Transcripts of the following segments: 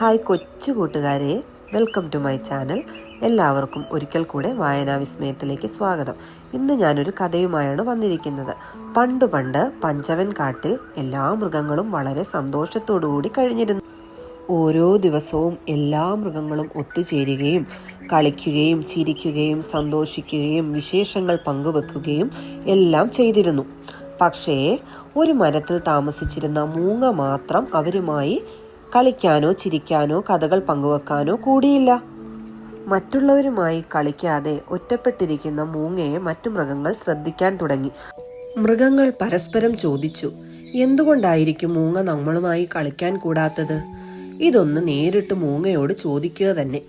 Hi കൊച്ചു കൂട്ടുകാരെ welcome to my channel എല്ലാവർക്കും ഒരിക്കൽ കൂടെ വായനാ വിസ്മയത്തിലേക്ക് സ്വാഗതം. ഇന്ന് ഞാനൊരു കഥയുമായാണ് വന്നിരിക്കുന്നത്. പണ്ട് പണ്ട് പഞ്ചവൻ കാട്ടിൽ എല്ലാ മൃഗങ്ങളും വളരെ സന്തോഷത്തോടുകൂടി കഴിഞ്ഞിരുന്നു. ഓരോ ദിവസവും എല്ലാ മൃഗങ്ങളും ഒത്തുചേരുകയും കളിക്കുകയും ചിരിക്കുകയും സന്തോഷിക്കുകയും വിശേഷങ്ങൾ പങ്കുവെക്കുകയും എല്ലാം ചെയ്തിരുന്നു. പക്ഷേ ഒരു മരത്തിൽ താമസിച്ചിരുന്ന മൂങ്ങ മാത്രം അവരുമായി കളിക്കാനോ ചിരിക്കാനോ കഥകൾ പങ്കുവെക്കാനോ കൂടിയില്ല. മറ്റുള്ളവരുമായി കളിക്കാതെ ഒറ്റപ്പെട്ടിരിക്കുന്ന മൂങ്ങയെ മറ്റു മൃഗങ്ങൾ ശ്രദ്ധിക്കാൻ തുടങ്ങി. മൃഗങ്ങൾ പരസ്പരം ചോദിച്ചു എന്തുകൊണ്ടായിരിക്കും മൂങ്ങ നമ്മളുമായി കളിക്കാൻ കൂടാത്തത്? ഇതൊന്ന് നേരിട്ട് മൂങ്ങയോട് ചോദിക്കുക തന്നെ.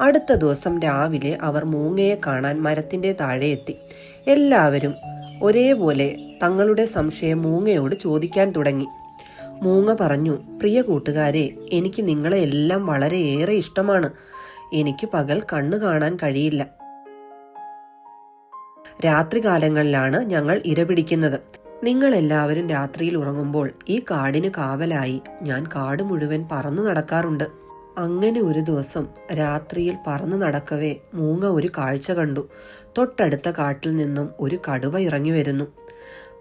അടുത്ത ദിവസം രാവിലെ അവർ മൂങ്ങയെ കാണാൻ മരത്തിന്റെ താഴെ എത്തി. എല്ലാവരും ഒരേപോലെ തങ്ങളുടെ സംശയം മൂങ്ങയോട് ചോദിക്കാൻ തുടങ്ങി. മൂങ്ങ പറഞ്ഞു പ്രിയ കൂട്ടുകാരെ എനിക്ക് നിങ്ങളെ എല്ലാം വളരെയേറെ ഇഷ്ടമാണ്. എനിക്ക് പകൽ കണ്ണു കാണാൻ കഴിയില്ല. രാത്രികാലങ്ങളിലാണ് ഞങ്ങൾ ഇരപിടിക്കുന്നത് നിങ്ങൾ എല്ലാവരും രാത്രിയിൽ ഉറങ്ങുമ്പോൾ ഈ കാടിന് കാവലായി ഞാൻ കാട് മുഴുവൻ പറന്നു നടക്കാറുണ്ട്. അങ്ങനെ ഒരു ദിവസം രാത്രിയിൽ പറന്നു നടക്കവേ മൂങ്ങ ഒരു കാഴ്ച കണ്ടു. തൊട്ടടുത്ത കാട്ടിൽ നിന്നും ഒരു കടുവ ഇറങ്ങി വരുന്നു.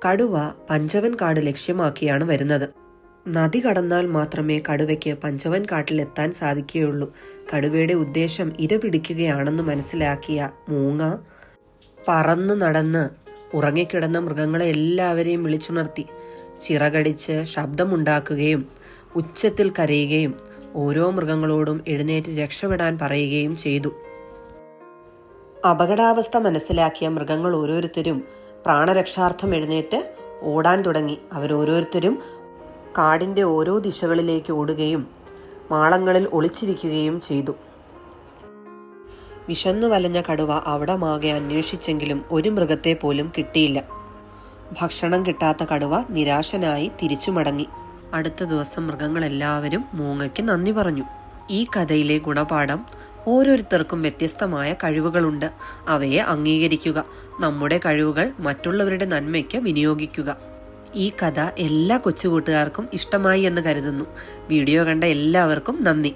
കടുവ പഞ്ചവൻ കാട് ലക്ഷ്യമാക്കിയാണ് വരുന്നത്. നദി കടന്നാൽ മാത്രമേ കടുവയ്ക്ക് പഞ്ചവൻ കാട്ടിലെത്താൻ സാധിക്കുകയുള്ളൂ. കടുവയുടെ ഉദ്ദേശം ഇര പിടിക്കുകയാണെന്ന് മനസ്സിലാക്കിയ മൂങ്ങ പറന്നു നടന്ന് ഉറങ്ങിക്കിടന്ന മൃഗങ്ങളെ എല്ലാവരെയും വിളിച്ചുണർത്തി. ചിറകടിച്ച് ശബ്ദമുണ്ടാക്കുകയും ഉച്ചത്തിൽ കരയുകയും ഓരോ മൃഗങ്ങളോടും എഴുന്നേറ്റ് രക്ഷപ്പെടാൻ പറയുകയും ചെയ്തു. അപകടാവസ്ഥ മനസ്സിലാക്കിയ മൃഗങ്ങൾ ഓരോരുത്തരും പ്രാണരക്ഷാർത്ഥം എഴുന്നേറ്റ് ഓടാൻ തുടങ്ങി. അവരോരോരുത്തരും കാടിന്റെ ഓരോ ദിശകളിലേക്ക് ഓടുകയും മാളങ്ങളിൽ ഒളിച്ചിരിക്കുകയും ചെയ്തു. വിശന്നു വലഞ്ഞ കടുവ അവിടമാകെ അന്വേഷിച്ചെങ്കിലും ഒരു മൃഗത്തെ പോലും കിട്ടിയില്ല. ഭക്ഷണം കിട്ടാത്ത കടുവ നിരാശനായി തിരിച്ചു മടങ്ങി. അടുത്ത ദിവസം മൃഗങ്ങളെല്ലാവരും മൂങ്ങയ്ക്ക് നന്ദി പറഞ്ഞു. ഈ കഥയിലെ ഗുണപാഠം ഓരോരുത്തർക്കും വ്യത്യസ്തമായ കഴിവുകളുണ്ട്. അവയെ അംഗീകരിക്കുക നമ്മുടെ കഴിവുകൾ മറ്റുള്ളവരുടെ നന്മയ്ക്ക് വിനിയോഗിക്കുക. ഈ കഥ എല്ലാ കൊച്ചുകൂട്ടുകാർക്കും ഇഷ്ടമായി എന്ന് കരുതുന്നു. വീഡിയോ കണ്ട എല്ലാവർക്കും നന്ദി.